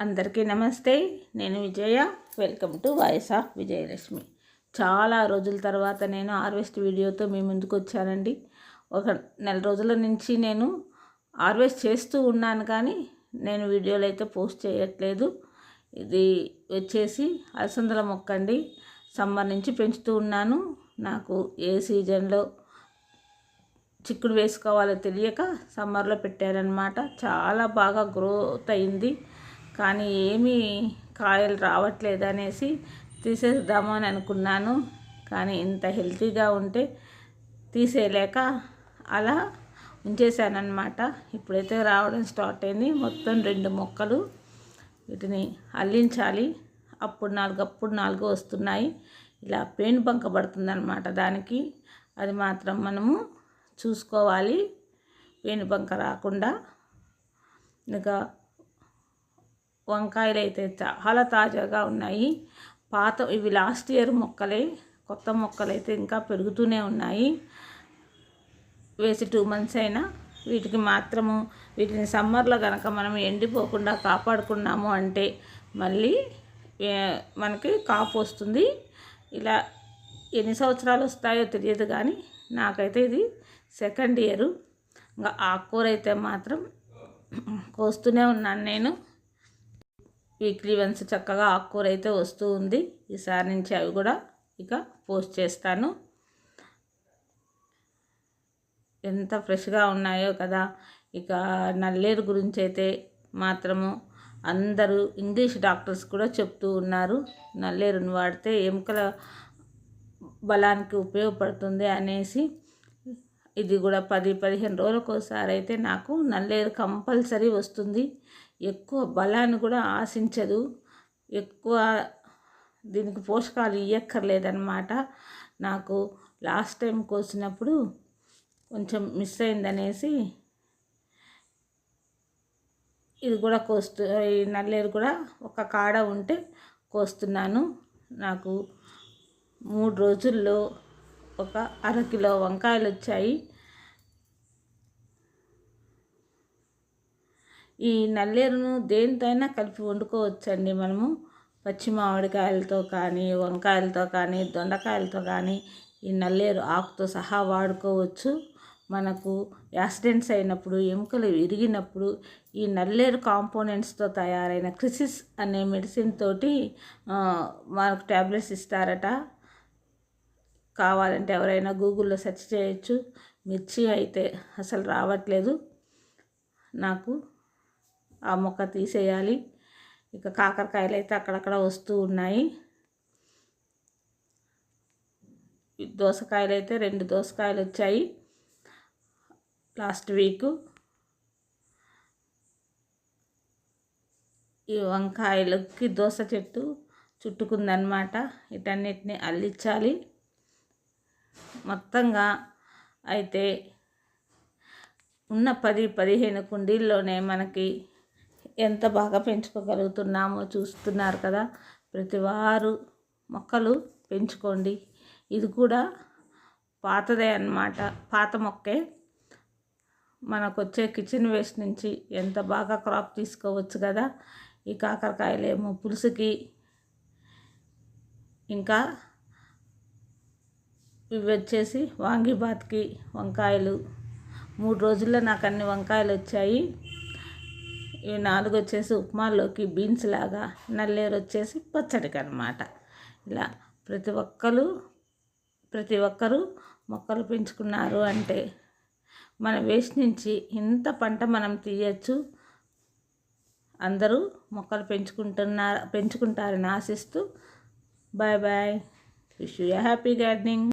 అందరికీ నమస్తే నేను Vijaya. Welcome to voice of Vijayalakshmi చాలా రోజుల తర్వాత నేను హార్వెస్ట్ వీడియోతో మీ ముందుకు వచ్చానండి. ఒక నెల రోజుల నుంచి నేను హార్వెస్ట్ చేస్తూ ఉన్నాను కానీ నేను వీడియోలు అయితే పోస్ట్ చేయట్లేదు. ఇది వచ్చేసి అలసందల మొక్క అండి. సమ్మర్ నుంచి పెంచుతూ ఉన్నాను. నాకు ఏ సీజన్లో చిక్కుడు వేసుకోవాలో తెలియక సమ్మర్లో పెట్టారనమాట చాలా బాగా గ్రోత్ అయింది. కానీ ఏమీ కాయలు రావట్లేదు అనేసి తీసేద్దాము అని అనుకున్నాను. కానీ ఇంత హెల్తీగా ఉంటే తీసేయలేక అలా ఉంచేసానమాట ఇప్పుడైతే రావడం స్టార్ట్ అయింది. మొత్తం రెండు మొక్కలు వీటిని అల్లించాలి. అప్పుడు నాలుగు అప్పుడు నాలుగు వస్తున్నాయి. ఇలా పెయింట్ బంక పడుతుందన్నమాట దానికి. అది మాత్రం మనము చూసుకోవాలి. పెయింట్ బంక రాకుండా. ఇంకా వంకాయలు అయితే చాలా తాజాగా ఉన్నాయి. పాత ఇవి లాస్ట్ ఇయర్ మొక్కలే కొత్త మొక్కలు అయితే ఇంకా పెరుగుతూనే ఉన్నాయి. వేసి టూ మంత్స్ అయినా వీటికి మాత్రము వీటిని సమ్మర్లో కనుక మనం ఎండిపోకుండా కాపాడుకున్నాము అంటే మళ్ళీ మనకి కాపు వస్తుంది. ఇలా ఎన్ని సంవత్సరాలు వస్తాయో తెలియదు కానీ నాకైతే ఇది సెకండ్ ఇయరు. ఇంకా ఆకుకూర అయితే మాత్రం కోస్తూనే ఉన్నాను నేను. వీక్లీ వన్స్ చక్కగా ఆకుకూర అయితే వస్తూ ఉంది. ఈసారి నుంచి అవి కూడా ఇక పోస్ట్ చేస్తాను. ఎంత ఫ్రెష్గా ఉన్నాయో కదా. ఇక నల్లేరు గురించి అయితే మాత్రము అందరూ ఇంగ్లీష్ డాక్టర్స్ కూడా చెప్తూ ఉన్నారు. నల్లేరుని వాడితే ఎముకల బలానికి ఉపయోగపడుతుంది అనేసి ఇది కూడా పది పదిహేను రోజులకు ఒకసారి అయితే నాకు నల్లేరు కంపల్సరీ వస్తుంది. ఎక్కువ బలాన్ని కూడా ఆశించదు. ఎక్కువ దీనికి పోషకాలు ఇవ్వక్కర్లేదన్నమాట నాకు లాస్ట్ టైం కోసినప్పుడు కొంచెం మిస్ అయిందనేసి ఇది కూడా కోస్తు ఈ నల్లేరు కూడా ఒక కాడ ఉంటే కోస్తున్నాను. నాకు మూడు రోజుల్లో ఒక అరకిలో వంకాయలు వచ్చాయి ఈ నల్లేరును దేనితో అయినా కలిపి వండుకోవచ్చండి మనము. పచ్చి మామిడికాయలతో కానీ వంకాయలతో కానీ దొండకాయలతో కానీ ఈ నల్లేరు ఆకుతో సహా వాడుకోవచ్చు. మనకు యాక్సిడెంట్స్ అయినప్పుడు ఎముకలు విరిగినప్పుడు ఈ నల్లేరు కాంపోనెంట్స్తో తయారైన క్రిసిస్ అనే మెడిసిన్ తోటి మనకు ట్యాబ్లెట్స్ ఇస్తారట. కావాలంటే ఎవరైనా గూగుల్లో సెర్చ్ చేయొచ్చు. మిర్చి అయితే అసలు రావట్లేదు. నాకు ఆ మొక్క తీసేయాలి. ఇక కాకరకాయలు అయితే అక్కడక్కడ వస్తూ ఉన్నాయి. దోసకాయలు అయితే రెండు దోసకాయలు వచ్చాయి లాస్ట్ వీక్. ఈ వంకాయలకి దోస చెట్టు చుట్టుకుందనమాట వీటన్నిటిని అల్లించాలి. మొత్తంగా అయితే ఉన్న పది పదిహేను కుండీల్లోనే మనకి ఎంత బాగా పెంచుకోగలుగుతున్నామో చూస్తున్నారు కదా. ప్రతి వారు మొక్కలు పెంచుకోండి. ఇది కూడా పాతదే అన్నమాట. పాత మొక్కే మనకు వచ్చే కిచెన్ వేస్ట్ నుంచి ఎంత బాగా క్రాప్ తీసుకోవచ్చు కదా. ఈ కాకరకాయలేమో పులుసుకి ఇంకా ఇవి వచ్చేసి వాంగిబాత్కి వంకాయలు. మూడు రోజుల్లో నాకు అన్ని వంకాయలు వచ్చాయి ఈ నాలుగు వచ్చేసి ఉప్మాలోకి బీన్స్ లాగా నల్లేరు వచ్చేసి పచ్చడికి అనమాట ఇలా ప్రతి ఒక్కరు ప్రతి ఒక్కరూ మొక్కలు పెంచుకున్నారు అంటే మన వేస్ట్ నుంచి ఇంత పంట మనం తీయచ్చు. అందరూ మొక్కలు పెంచుకుంటున్నారు పెంచుకుంటారని ఆశిస్తూ bye bye wish you happy gardening.